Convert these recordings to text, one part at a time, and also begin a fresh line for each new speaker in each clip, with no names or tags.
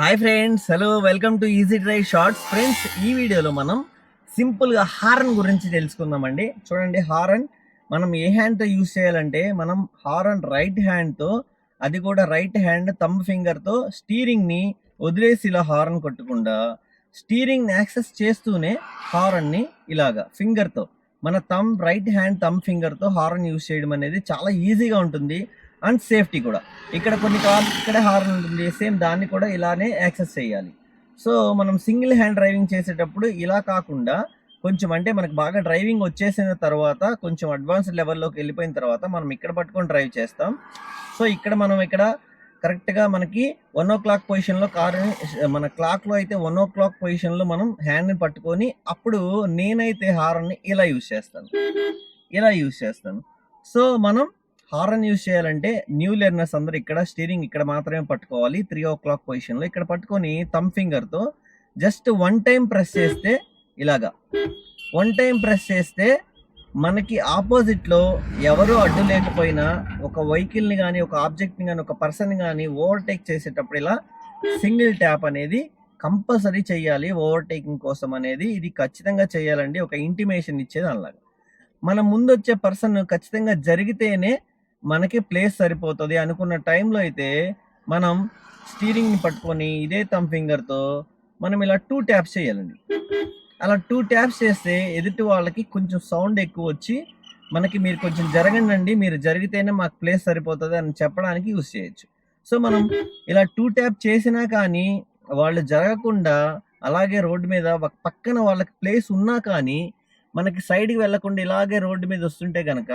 Hi friends hello welcome to easy dry shorts friends ఈ వీడియోలో మనం సింపుల్గా హారన్ గురించి తెలుసుకుందామండి. చూడండి హారన్. మనం ఏ హ్యాండ్తో యూజ్ చేయాలంటే మనం హారన్ రైట్ హ్యాండ్తో అది కూడా రైట్ హ్యాండ్ థమ్ ఫింగర్తో స్టీరింగ్ని వదిలేసి ఇలా హారన్ కొట్టకుండా స్టీరింగ్ని యాక్సెస్ చేస్తూనే హారన్ని ఇలాగా ఫింగర్తో మన థమ్ రైట్ హ్యాండ్ థమ్ ఫింగర్తో హారన్ యూజ్ చేయడం అనేది చాలా ఈజీగా ఉంటుంది. అండ్ సేఫ్టీ కూడా. ఇక్కడ కొన్ని కార్లు ఇక్కడే హార్న్ ఉంటుంది. సేమ్ దాన్ని కూడా ఇలానే యాక్సెస్ చేయాలి. సో మనం సింగిల్ హ్యాండ్ డ్రైవింగ్ చేసేటప్పుడు ఇలా కాకుండా కొంచెం అంటే మనకు బాగా డ్రైవింగ్ వచ్చేసిన తర్వాత కొంచెం అడ్వాన్స్డ్ లెవెల్లోకి వెళ్ళిపోయిన తర్వాత మనం ఇక్కడ పట్టుకొని డ్రైవ్ చేస్తాం. సో ఇక్కడ మనం ఇక్కడ కరెక్ట్గా మనకి వన్ ఓ క్లాక్ పొజిషన్లో కారుని మన క్లాక్లో అయితే వన్ ఓ క్లాక్ పొజిషన్లో మనం హ్యాండ్ని పట్టుకొని అప్పుడు నేనైతే హారన్ని ఇలా యూజ్ చేస్తాను. ఇలా యూజ్ చేస్తాను. సో మనం హారన్ యూజ్ చేయాలంటే న్యూ లెర్నర్స్ అందరు ఇక్కడ స్టీరింగ్ ఇక్కడ మాత్రమే పట్టుకోవాలి. త్రీ ఓ క్లాక్ పొజిషన్లో ఇక్కడ పట్టుకొని థమ్ ఫింగర్తో జస్ట్ వన్ టైం ప్రెస్ చేస్తే ఇలాగా. వన్ టైం ప్రెస్ చేస్తే మనకి ఆపోజిట్లో ఎవరు అడ్డు లేకపోయినా ఒక వెహికల్ని కానీ ఒక ఆబ్జెక్ట్ని కానీ ఒక పర్సన్ కానీ ఓవర్టేక్ చేసేటప్పుడు ఇలా సింగిల్ ట్యాప్ అనేది కంపల్సరీ చేయాలి. ఓవర్టేకింగ్ కోసం అనేది ఇది ఖచ్చితంగా చేయాలండి. ఒక ఇంటిమేషన్ ఇచ్చేది అలాగా. మన ముందు వచ్చే పర్సన్ ఖచ్చితంగా జరిగితేనే మనకి ప్లేస్ సరిపోతుంది అనుకున్న టైంలో అయితే మనం స్టీరింగ్ని పట్టుకొని ఇదే థమ్ ఫింగర్తో మనం ఇలా టూ ట్యాప్స్ చేయాలండి. అలా టూ ట్యాప్స్ చేస్తే ఎదుటి వాళ్ళకి కొంచెం సౌండ్ ఎక్కువ వచ్చి మనకి మీరు కొంచెం జరగండి మీరు జరిగితేనే మాకు ప్లేస్ సరిపోతుంది అని చెప్పడానికి యూస్ చేయొచ్చు. సో మనం ఇలా టూ ట్యాప్ చేసినా కానీ వాళ్ళు జరగకుండా అలాగే రోడ్డు మీద ఒక పక్కన వాళ్ళకి ప్లేస్ ఉన్నా కానీ మనకి సైడ్కి వెళ్ళకుండా ఇలాగే రోడ్డు మీద వస్తుంటే కనుక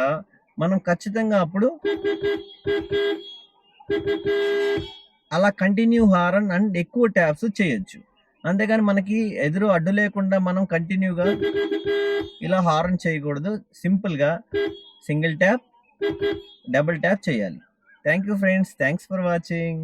మనం ఖచ్చితంగా అప్పుడు అలా కంటిన్యూ హారన్ అండ్ ఎక్కువ ట్యాప్స్ చేయొచ్చు. అంతేగాని మనకి ఎదురు అడ్డు లేకుండా మనం కంటిన్యూగా ఇలా హారన్ చేయకూడదు. సింపుల్గా సింగిల్ ట్యాప్ డబుల్ ట్యాప్ చేయాలి. Thank you friends thanks for watching